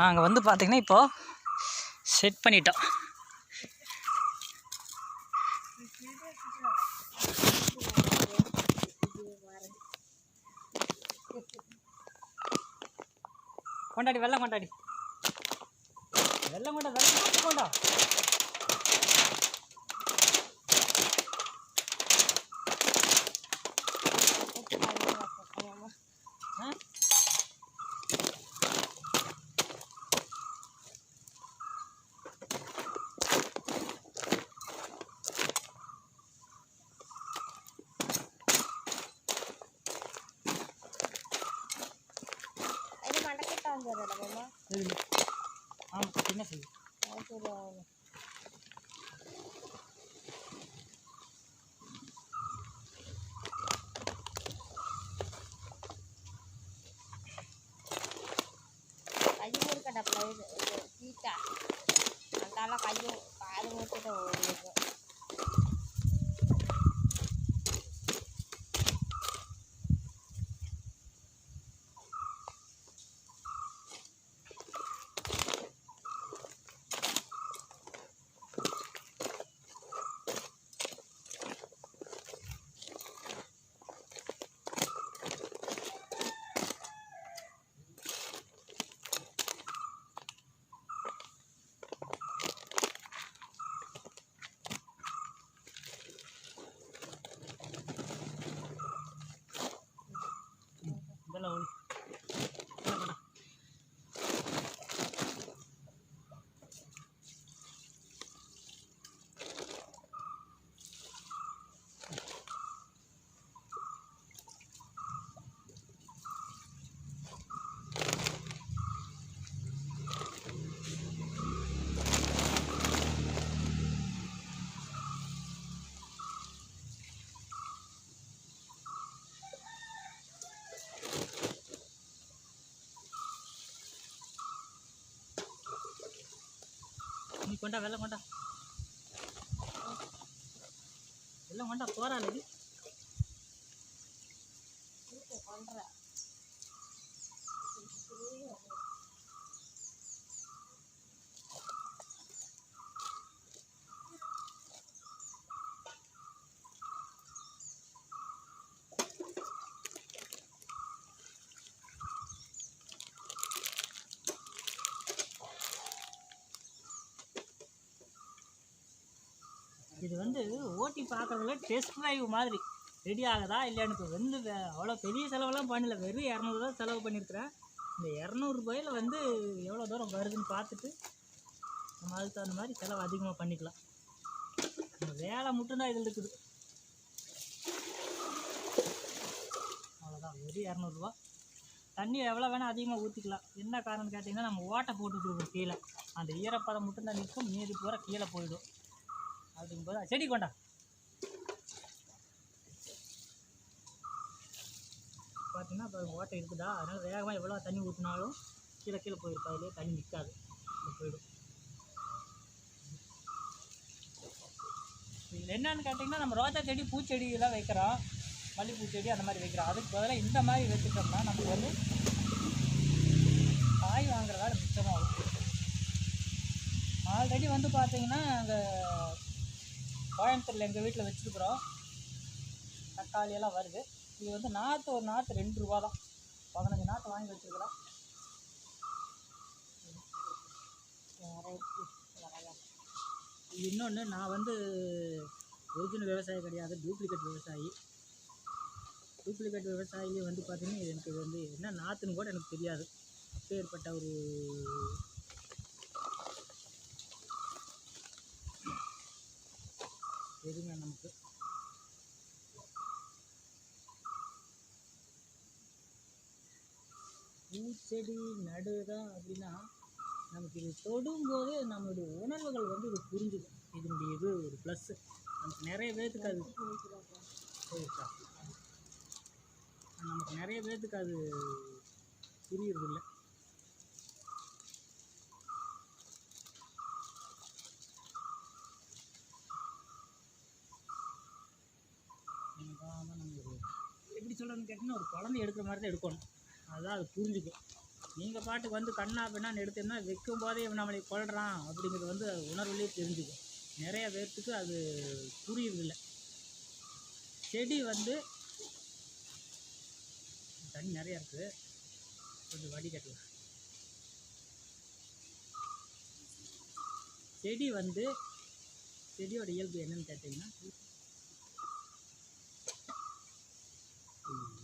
நாங்கள் வந்து பார்த்திங்கன்னா இப்போது செட் பண்ணிட்டோம். கொண்டாடி வெள்ளம் கொண்டாடி. வெள்ளம் கொண்டா வெள்ளம் கொண்டா. கொண்டா வெள்ளம் கொண்டா. வெள்ளம் கொண்டா போறாள். இது இது வந்து ஓட்டி பார்க்கறதுல டெஸ்ட் ட்ரைவ் மாதிரி. ரெடி ஆகுதா இல்லையான்னு இப்போ வந்து வே- அவ்வளோ பெரிய செலவெல்லாம் பண்ணல. வெறும் இரநூறுவா செலவு பண்ணியிருக்கிறேன். இந்த இரநூறுபாயில் வந்து எவ்வளோ தூரம் வருதுன்னு பார்த்துட்டு நம்ம அதுக்கு தகுந்த மாதிரி செலவு அதிகமாக பண்ணிக்கலாம். நம்ம வேலை மட்டும்தான் இதில் இருக்குது. அவ்வளோதான். வெறும் இரநூறுவா தண்ணி எவ்வளோ வேணால் அதிகமாக ஊற்றிக்கலாம் என்ன காரணம் கேட்டிங்கன்னா நம்ம ஓட்டை போட்டு கீழே. அந்த ஈரப்பதம் மட்டும்தான் நிற்கும். மீதி பூரா கீழே போயிடும். அதுக்கு போது செடி கொண்டா. பார்த்தீங்கன்னா இப்போ ஓட்டை இருக்குதா? அதனால் வேகமாக எவ்வளோ தண்ணி ஊற்றினாலும் கீழே கீழே போயிருப்பா. அதுலேயே தண்ணி நிற்காது போயிடும். இதில் என்னென்னு கேட்டிங்கன்னா நம்ம ரோஜா செடி பூச்செடியெல்லாம் வைக்கிறோம். மல்லிகைப்பூ செடி அந்த மாதிரி வைக்கிறோம். அதுக்கு பதிலாக இந்த மாதிரி வச்சுட்டோம்னா நமக்கு வந்து காய் வாங்குற வேலை மிச்சமாகும். ஆல்ரெடி வந்து பார்த்தீங்கன்னா அங்கே கோயம்புத்தூரில் எங்கள் வீட்டில் வச்சுருக்குறோம். தக்காளியெல்லாம் வருது. இது வந்து நாற்று ஒரு நாற்று ரெண்டு ரூபா தான். பதினஞ்சு நாற்று வாங்கி வச்சுருக்குறோம். இன்னொன்று நான் வந்து ஒரிஜினல் விவசாயி கிடையாது டூப்ளிகேட் விவசாயி. டூப்ளிகேட் விவசாயி வந்து பார்த்திங்கன்னா எனக்கு இது வந்து என்ன நாற்றுன்னு கூட எனக்கு தெரியாது. அப்பேற்பட்ட ஒரு எதுங்க நமக்கு. பூச்செடி நடுதான் அப்படின்னா நமக்கு இது தொடும்போது நம்மளுடைய உணர்வுகள் வந்து இது புரிஞ்சுக்கும். இதனுடைய இது ஒரு ப்ளஸ்ஸு நமக்கு நிறைய பேர்த்துக்கு அது போயிருக்கா நமக்கு நிறைய பேர்த்துக்கு அது புரியறதில்லை. எனக்காக ஒரு குழந்தை எடுக்கிற மாதிரி தான் எடுக்கணும். அதுதான் அது புரிஞ்சுக்கும். நீங்கள் பாட்டுக்கு வந்து கண்ணா பின்னான்னு எடுத்தோம்னா வைக்கும் போதே இவன் நம்மளை கொள்றான் அப்படிங்கிறது வந்து அது உணர்வுலேயே தெரிஞ்சுக்கும். நிறைய பேர்த்துக்கு அது புரியுறதில்ல. செடி வந்து தண்ணி நிறையா இருக்குது. கொஞ்சம் வடிகட்டலாம் செடி வந்து செடியோட இயல்பு என்னன்னு கேட்டிங்கன்னா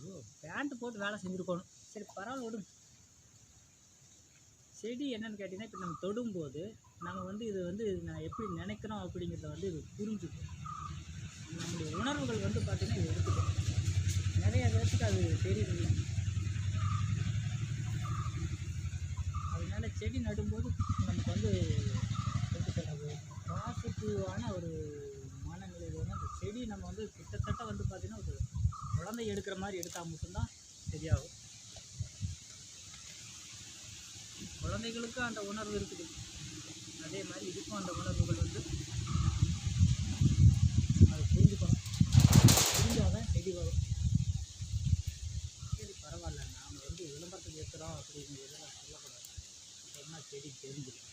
ஐயோ பேண்ட் போட்டு வேலை செஞ்சுருக்கணும். சரி பரவாயில்ல விடுங்க. செடி என்னன்னு கேட்டிங்கன்னா இப்போ நம்ம தொடும்போது நம்ம வந்து இது வந்து நான் எப்படி நினைக்கிறோம் அப்படிங்கிறத வந்து இது புரிஞ்சுக்கும். நம்மளுடைய உணர்வுகள் வந்து பார்த்திங்கன்னா இது எடுத்துக்கும். நிறைய பேர்த்துக்கு அது தெரியுது அதனால செடி நடும்போது நமக்கு வந்து எப்படி சொல்கிறது பாசிட்டிவான ஒரு மனநிலை வேணும் அந்த செடி நம்ம வந்து கிட்டத்தட்ட வந்து பார்த்திங்கன்னா ஒரு குழந்தை எடுக்கிற மாதிரி எடுத்தால் மட்டும்தான் சரியாகும். குழந்தைகளுக்கும் அந்த உணர்வு இருக்குது. அதே மாதிரி இதுக்கும் அந்த உணர்வுகள் வந்து அது புரிஞ்சுக்கணும் புரிஞ்சாதான் செடி வரும் சரி பரவாயில்ல நாம் வந்து விளம்பரத்துக்கு ஏற்றுறோம் அப்படிங்கிறதெல்லாம் சொல்லக்கூடாது சொன்னால் செடி தெரிஞ்சிடும்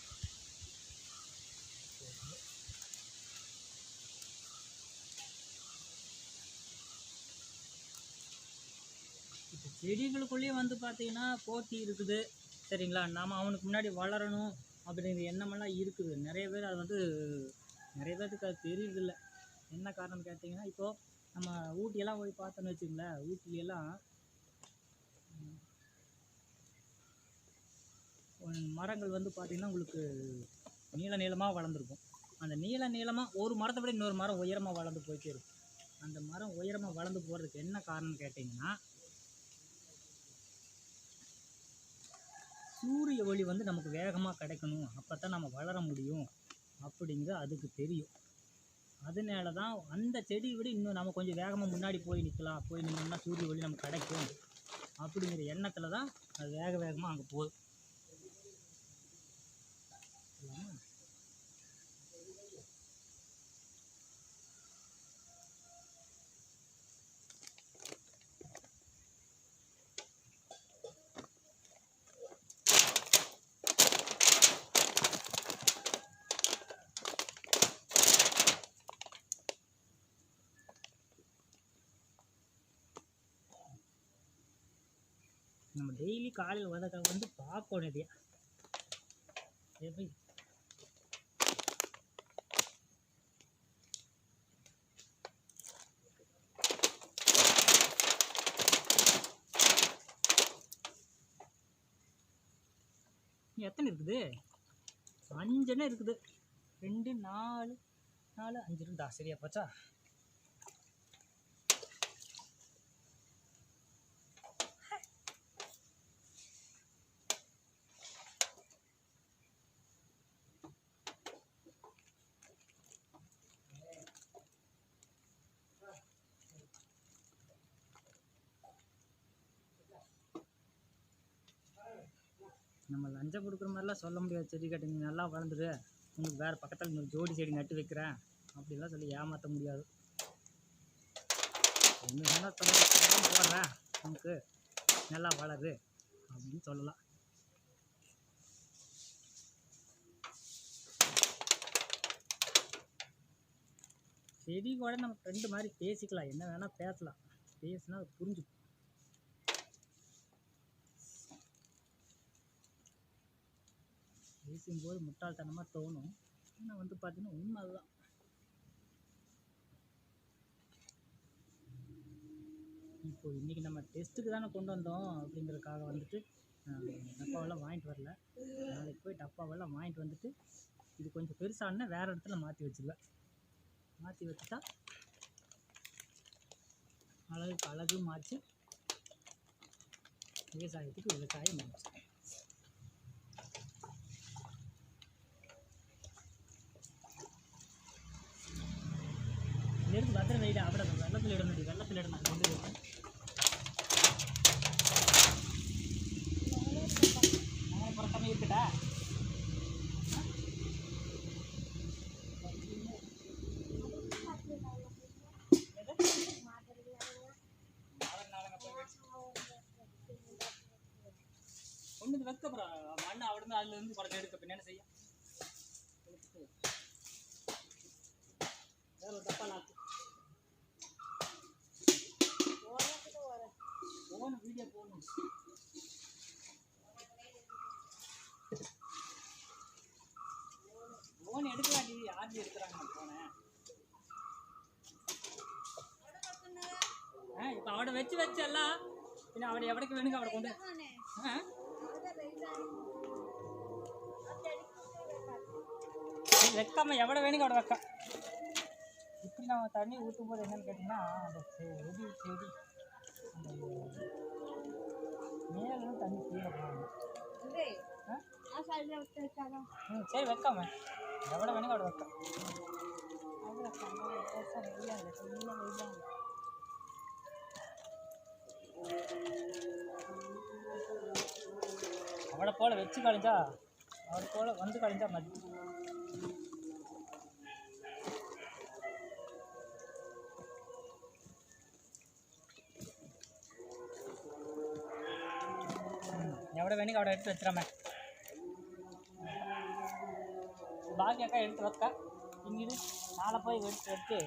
இப்போ செடிகளுக்குள்ளேயே வந்து பார்த்தீங்கன்னா போட்டி இருக்குது. சரிங்களா? நாம் அவனுக்கு முன்னாடி வளரணும் அப்படிங்கிற எண்ணமெல்லாம் இருக்குது. நிறைய பேர் அது வந்து நிறைய பேர்த்துக்கு அது தெரியறதில்ல. என்ன காரணம் கேட்டிங்கன்னா இப்போது நம்ம ஊட்டியெல்லாம் போய் பார்த்தோன்னு வச்சுங்களேன் ஊட்டியெல்லாம் மரங்கள் வந்து பார்த்திங்கன்னா உங்களுக்கு நீள நீளமாக வளர்ந்துருக்கும். அந்த நீள நீளமாக ஒரு மரத்தை விட இன்னொரு மரம் உயரமாக வளர்ந்து போயிட்டே இருக்கும். அந்த மரம் உயரமாக வளர்ந்து போகிறதுக்கு என்ன காரணம்னு கேட்டிங்கன்னா சூரிய ஒளி வந்து நமக்கு வேகமாக கிடைக்கணும். அப்போ தான் நம்ம வளர முடியும். அப்படிங்கிறது அதுக்கு தெரியும். அதனால தான் அந்த செடியை விட இன்னும் நம்ம கொஞ்சம் வேகமாக முன்னாடி போய் நிற்கலாம் போய் நின்னோம்னா சூரிய ஒளி நமக்கு கிடைக்கும். அப்படிங்கிற எண்ணத்தில் தான் அது வேக வேகமாக அங்கே போகுது. நம்ம டெய்லி காலையில் வதக்க வந்து பார்க்கணும் இதையா எப்படி எத்தனை இருக்குது? அஞ்சுன்னு இருக்குது? ரெண்டு நாலு நாலு அஞ்சு இருந்தா சரியா போச்சா? நம்ம லஞ்சம் கொடுக்குற மாதிரிலாம் சொல்ல முடியாது. செடி கட்டி நீ நல்லா வளர்ந்துரு. உங்களுக்கு வேறு பக்கத்தில் இன்னொரு ஜோடி செடி நட்டு வைக்கிறேன். அப்படிலாம் சொல்லி ஏமாற்ற முடியாது. ஒன்று சொன்னால் போடுறேன். உனக்கு நல்லா வளரு அப்படின்னு சொல்லலாம். செடி கூட நம்ம ஃப்ரெண்டு மாதிரி பேசிக்கலாம். என்ன வேணால் பேசலாம். பேசினா அது புரிஞ்சுக்கும். பேசும்போது முட்டாள்தனமாக தோணும். ஆனால் வந்து பார்த்தீங்கன்னா உண்மை அதுதான் இப்போ இன்றைக்கி நம்ம டெஸ்ட்டுக்கு தானே கொண்டு வந்தோம் அப்படிங்கிறதுக்காக வந்துட்டு டப்பாவெல்லாம் வாங்கிட்டு வரல. நாளைக்கு போய் டப்பாவெல்லாம் வாங்கிட்டு வந்துட்டு இது கொஞ்சம் பெருசானா வேறு இடத்துல மாற்றி வச்சுருவேன் மாற்றி வச்சுட்டா அழகுக்கு அழகு மாற்றி விவசாயத்துக்கு விவசாயம் மாற்றி எடுத்து பத்திரம் வைடா அப்படி வெள்ளத்தில் இடம் வெள்ளத்தில் இடணும் கொண்டு போகிறேன் புறத்தமே இருக்கட்டா எடுக்க பின்னாடி செய்ய தப்பா நான் எவடைக்கு வேணுங்க அவட கொண்டு ஆ? நீ வைக்காம எவ்வளோ வேணுங்க அவட வைக்க. இப்படி நம்ம தண்ணி ஊற்றும் போது என்னன்னு கேட்டிங்கன்னா அந்த செடி செடி. அந்த மேலும் தண்ணி கீழே போகணும் ம் சரி வைக்காம. எவ்வளோ வேணுங்க அவட வைக்க. அது அவளை போல் வச்சு கழிஞ்சா அவளை போல் வந்து கழிஞ்சா மதி. எவ்வளோ வேணும் அவட எடுத்து வச்சிடாம. பாக்கி அக்கா எடுத்து வைக்கா. இங்கிட்டு நாளை போய் எடுத்து எடுத்து